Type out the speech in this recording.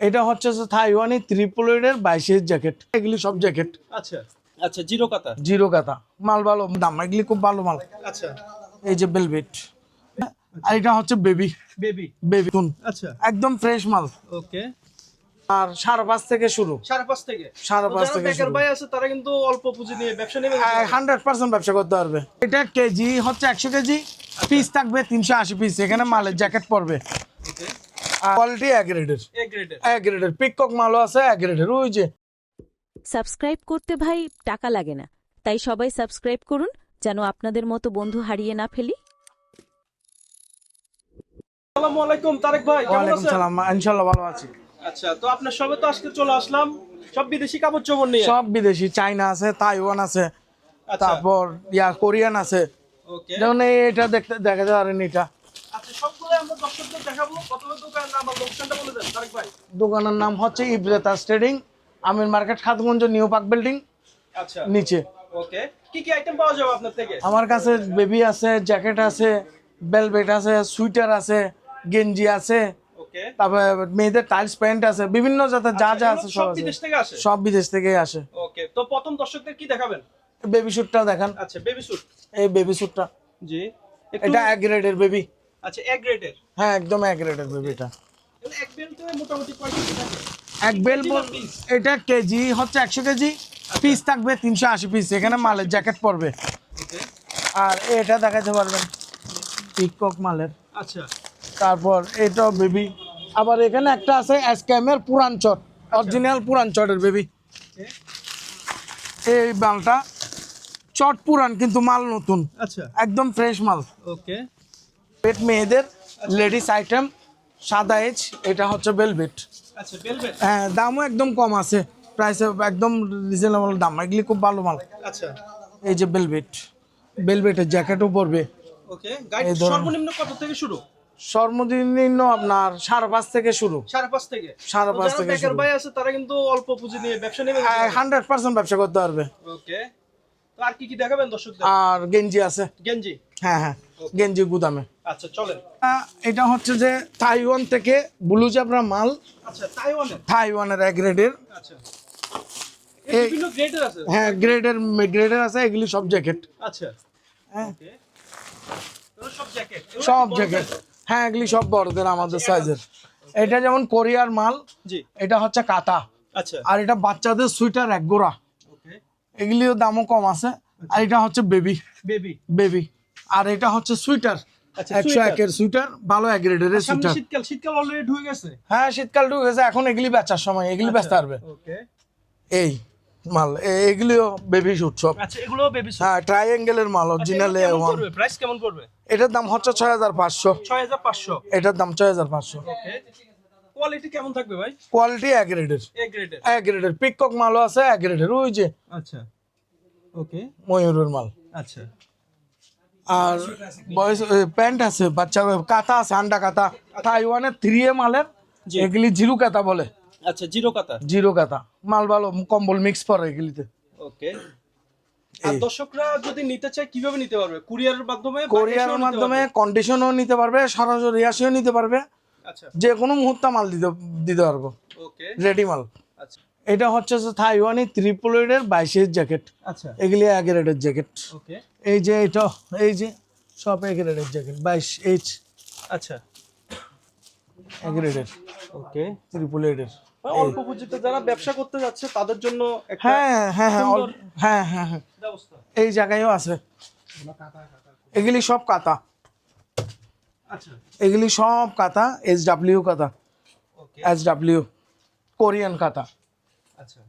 এটা হচ্ছে যে থাইওয়ানি ত্রিপুলের বাইশের জ্যাকেট। এগুলি সব জ্যাকেট। আচ্ছা। আচ্ছা জিরো কাতা? জিরো কাতা। মাল ভালো দাম। এগুলি খুব ভালো মাল। আচ্ছা। এই যে বেলভেট আর এটা হচ্ছে বেবি বেবি বেবি আচ্ছা। একদম ফ্রেশ মাল। ওকে আর সাড়ে পাঁচ থেকে শুরু। সাড়ে পাঁচ থেকে? সাড়ে পাঁচ থেকে ভাই আছে তারা কিন্তু অল্প পুঁজি নিয়ে ব্যবসা নেবে হান্ড্রেড পার্সেন্ট ব্যবসা করতে পারবে। এটা কেজি হচ্ছে একশো কেজি। পিস থাকবে তিনশো আশি পিস এখানে মালের জ্যাকেট পড়বে। কোয়ালিটি এক গ্রেডের এক গ্রেডের পিকক মালও আছে এক গ্রেডের ওই যে। সাবস্ক্রাইব করতে ভাই টাকা লাগে না। তাই সবাই সাবস্ক্রাইব করুন যেন আপনাদের মতো বন্ধু হারিয়ে না ফেলি। আসসালামু আলাইকুম তারেক ভাই কেমন ওয়ালাইকুম আছেন? সালাম ইনশাল্লাহ ভালো আছি। আচ্ছা তো আপনার সবে তো আজকে চলে আসলাম। সব বিদেশি কাপড় চোপড় নিয়ে। সব বিদেশি চাইনা আছে তাইওয়ান আছে আচ্ছা। তারপর ইয়া কোরিয়ান আছে। ওকে যেমন এটা দেখতে দেখা পারেন এটা। আচ্ছা সবগুলো দোকানের নাম হচ্ছে ইব্রেতা trading Amir market Khatunganj new park building আচ্ছা। নিচে। ওকে। কি কি আইটেম পাওয়া যাবে আপনার থেকে? আমার কাছে বেবি আছে জ্যাকেট আছে বেলভেট আছে সুইটার আছে গেঞ্জি আছে ওকে। তারপরে মেয়েদের টাইলস প্যান্ট আছে বিভিন্ন জাতের যা যা আছে সব সব বিদেশ থেকে আসে? সব বিদেশ থেকে আসে। ওকে তো প্রথম দর্শকদের কি দেখাবেন? বেবি স্যুটটা দেখান। আচ্ছা বেবি স্যুট এই বেবি স্যুটটা জি। এটা এক গ্রেডের বেবি আচ্ছা এক গ্রেডের? হ্যাঁ একদম এক গ্রেডের বেবিটা এক বেল্টে মোটামুটি কয় কেজি থাকে? এক বেল? এটা কেজি হচ্ছে একশো কেজি। পিস থাকবে তিনশো আশি পিস এখানে মালের জ্যাকেট পড়বে আর এটা দেখাতে পারবেন পিকক মালের। আচ্ছা। তারপর এটা বেবি আবার এখানে একটা আছে এসক্যামের পুরান চট অরিজিনাল পুরান চটের বেবি এই মালটা চট পুরান কিন্তু মাল নতুন। আচ্ছা। একদম ফ্রেশ মাল। ওকে। পেট মেয়েদের লেডিস আইটেম সাদা এজ এটা হচ্ছে বেলভেট আচ্ছা হ্যাঁ দামও একদম কম আছে। প্রাইসে একদম রিজনেবল দাম এগুলি খুব ভালো মাল। আচ্ছা। এই যে বেলভেট বেলভেটের জ্যাকেটও পরবে। সর্বনিম্ন কত থেকে শুরু? সর্বনিম্ন আপনার সাড়ে পাঁচ থেকে শুরু। সাড়ে পাঁচ থেকে? সাড়ে পাঁচ থেকে শুরু। ভাই আছে তারা কিন্তু অল্প পুঁজি নিয়ে ব্যবসা নেবে। হান্ড্রেড পার্সেন্ট ব্যবসা করতে পারবে। ওকে আর কি কি দেখাবেন দর্শকদের? আর গেঞ্জি আছে। গেঞ্জি? হ্যাঁ হ্যাঁ। গেঞ্জি গুদামে। আচ্ছা চলেন। এটা হচ্ছে যে তাইওয়ান থেকে ব্লু চাপড়া মাল। আচ্ছা তাইওয়ানের? তাইওয়ানের এক গ্রেডের। আচ্ছা। গ্রেডের আছে? হ্যাঁ গ্রেডের গ্রেডের আছে এগুলি সব জ্যাকেট। আচ্ছা। হ্যাঁ। সব জ্যাকেট? হ্যাঁ এগুলি সব বড়দের আমাদের সাইজের এটা যেমন কোরিয়ার মাল এটা হচ্ছে কাতা আচ্ছা। আর এটা বাচ্চাদের সুইটার এক গোড়া। এগুলিও দামও কম আছে। আর এটা হচ্ছে বেবি বেবি বেবি আর এটা হচ্ছে সুইটার। আচ্ছা, একশো একের সুইটার ভালো এক গ্রেডের সুইটার। শীতকাল শীতকাল অলরেডি ঢুকে গেছে? হ্যাঁ শীতকাল ঢুকেছে এখন এগুলি বেচার সময় এগুলি বেচতে পারবে এই মাল এ- এগুলিও বেবি শুট সব। আচ্ছা এগুলো বেবি হ্যাঁ ট্রাইঅ্যাঙ্গেলের মাল অরিজিনাল পড়বে? প্রাইস কেমন পড়বে? এটার দাম হচ্ছে ছয় হাজার পাঁচশো। ছয় হাজার পাঁচশো। এটার দাম ছয় হাজার পাঁচশো। কোয়ালিটি কেমন থাকবে ভাই? কোয়ালিটি এক গ্রেডের এ গ্রেডের এক গ্রেডের পিকক মালও আছে এক গ্রেডের ওই যে আচ্ছা। ওকে ময়ূরের মাল। আচ্ছা। আর বয়স প্যান্ট আছে বাচ্চা কাতা আছে আন্ডা কাতা তাইওয়ানের থ্রি এ মালের। এগুলি জিরো কাতা বলে। আচ্ছা জিরো কাতা জিরো কাতা মাল ভালো কম্বল মিক্স পরে এগুলিতে। ওকে। আর দর্শকরা যদি নিতে চায় কীভাবে নিতে পারবে? কুরিয়ারের মাধ্যমে মাধ্যমে কন্ডিশনও নিতে পারবে সরাসরি আসেও নিতে পারবে। আচ্ছা। যে কোনো মুহূর্তে মাল দিতে দিতে পারব। ওকে। রেডি মাল। আচ্ছা। এটা হচ্ছে যে থাইওয়ানি ত্রিপুলের বাইশের জ্যাকেট। আচ্ছা। এগুলি এক রেডের জ্যাকেট। ওকে। এই যে এটা এই যে সব এক রেডের জ্যাকেট বাইশ এইচ আচ্ছা। এক রেডের ওকে ত্রিপুলের অল্প পুঁজিতে যারা ব্যবসা করতে যাচ্ছে তাদের জন্য একটা হ্যাঁ হ্যাঁ হ্যাঁ হ্যাঁ হ্যাঁ হ্যাঁ। এই জায়গায়ও আছে। এগুলি সব কাতা আচ্ছা। এগুলি সব কাতা এস ডাব্লিউ কাতা ওকে। এস ডাব্লিউ কোরিয়ান কাতা আচ্ছা।